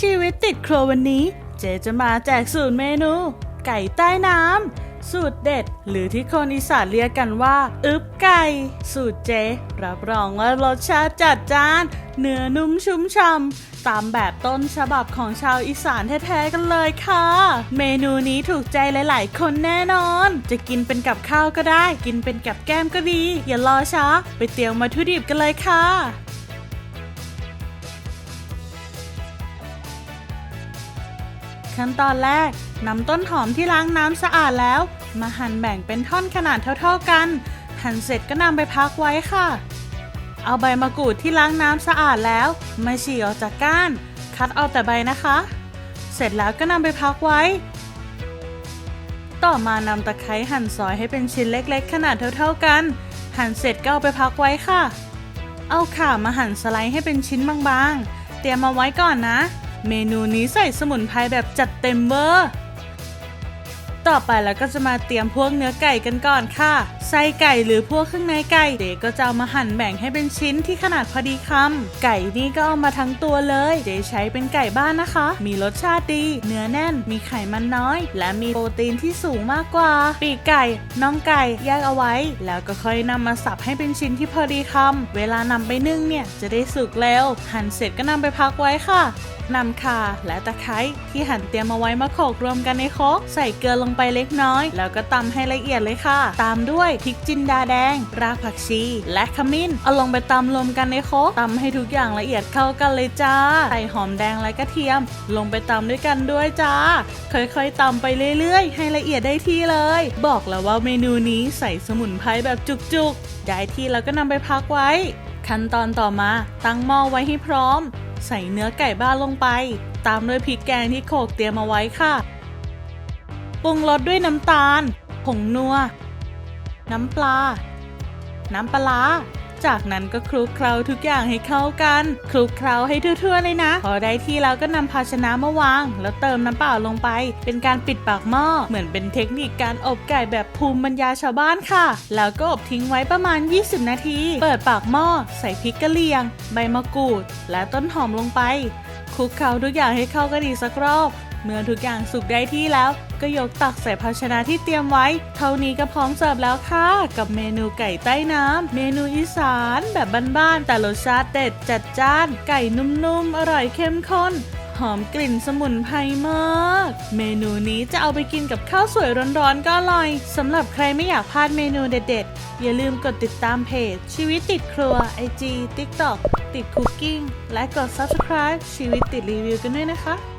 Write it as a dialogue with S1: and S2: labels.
S1: ชีวิตติดครัววันนี้ เจจะมาแจกสูตรเมนู ไก่ใต้น้ำ สูตรเด็ด หรือที่คนอีสานเรียกกันว่า อึบไก่ สูตรเจ รับรองว่ารสชาติจัดจ้าน เนื้อนุ่มชุ่มช่ำตามแบบต้นฉบับของชาวอีสานแท้ๆกันเลยค่ะ เมนูนี้ถูกใจหลาย ๆ คนแน่นอน จะกินเป็นกับข้าวก็ได้ กินเป็นกับแก้มก็ดี อย่ารอช้า ไปเตรียมวัตถุดิบกันเลยค่ะ ขั้นตอนแรกนำต้นหอมที่ล้างน้ำสะอาดแล้ว มาหั่นแบ่งเป็นท่อนขนาดเท่าๆกัน หั่นเสร็จก็นำไปพักไว้ค่ะ เอาใบมะกรูดที่ล้างน้ำสะอาดแล้ว มาฉีกออกจากก้าน คัดเอาแต่ใบนะคะ เสร็จแล้วก็นำไปพักไว้ ต่อมานำตะไคร้หั่นซอยให้เป็นชิ้นเล็กๆ ขนาดเท่าๆกัน หั่นเสร็จก็เอาไปพักไว้ค่ะ เอาข่ามาหั่นสไลด์ให้เป็นชิ้นบางๆ เตรียมมาไว้ก่อนนะ เมนูนี้ใส่สมุนไพรแบบจัดเต็มเวอร์ ต่อไปเราก็จะมาเตรียมพวกเนื้อไก่กันก่อนค่ะ ไส้ไก่หรือพวกเครื่องในไก่เดก็จะเอามาหั่นแบ่งให้เป็นชิ้นที่ขนาดพอดีคำไก่นี่ก็เอามาทั้งตัวเลยเดใช้เป็นไก่บ้านนะคะ มีรสชาติดี เนื้อแน่น มีไขมันน้อย และมีโปรตีนที่สูงมากกว่า ปีกไก่น่องไก่แยกเอาไว้ แล้วก็ค่อยนำมาสับให้เป็นชิ้นที่พอดีคำเวลานำไปนึ่งเนี่ยจะได้สุกเร็วหั่นเสร็จก็นำไปพักไว้ค่ะนำข่าและตะไคร้ที่หั่นเตรียมเอาไว้มาโขลกรวมกันในโครกใส่เกลือลงไปเล็กน้อย แล้วก็ตำให้ละเอียดเลยค่ะ ตามด้วยพริกจินดาแดง รากผักชี และขมิ้น เอาลงไปตำรวมกันในโคกตำให้ทุกอย่างละเอียดเข้ากันเลยจ้า ใส่หอมแดงและกระเทียม ลงไปตำด้วยกันด้วยจ้า ค่อยๆตำไปเรื่อยๆ ให้ละเอียดได้ที่เลย บอกแล้วว่าเมนูนี้ใส่สมุนไพรแบบจุกๆได้ที่แล้วก็นำไปพักไว้ ขั้นตอนต่อมา ตั้งหม้อไว้ให้พร้อม ใส่เนื้อไก่บ้านลงไป ตามด้วยพริกแกงที่โขลกเตรียมเอาไว้ค่ะปรุงรสด้วยน้ำตาล ผงนัว น้ำปลา น้ำปลา จากนั้นก็คลุกเคล้าทุกอย่างให้เข้ากัน คลุกเคล้าให้ทั่วๆเลยนะ พอได้ที่แล้วก็นำภาชนะมาวาง แล้วเติมน้ำเปล่าลงไป เป็นการปิดปากหม้อ เหมือนเป็นเทคนิคการอบไก่แบบภูมิปัญญาชาวบ้านค่ะ แล้วก็อบทิ้งไว้ประมาณ 20 นาที เปิดปากหม้อ ใส่พริกกะเหรี่ยง ใบมะกรูด และต้นหอมลงไปคลุกเคล้าทุกอย่างให้เข้ากันอีกสักรอบ เมื่อทุกอย่างสุกได้ที่แล้ว ก็ยกตักใส่ภาชนะที่เตรียมไว้ เท่านี้ก็พร้อมเสิร์ฟแล้วค่ะ กับเมนูไก่ใต้น้ำ เมนูอีสานแบบบ้านๆแต่รสชาติเด็ดจัดจ้าน ไก่นุ่มๆ อร่อยเข้มข้นหอมกลิ่นสมุนไพรมาก เมนูนี้จะเอาไปกินกับข้าวสวยร้อนๆก็อร่อย สำหรับใครไม่อยากพลาดเมนูเด็ดๆ อย่าลืมกดติดตามเพจ ชีวิตติดครัว IG TikTok ติดคุกกิ้ง และกด Subscribe ชีวิตติดรีวิวกันด้วยนะคะ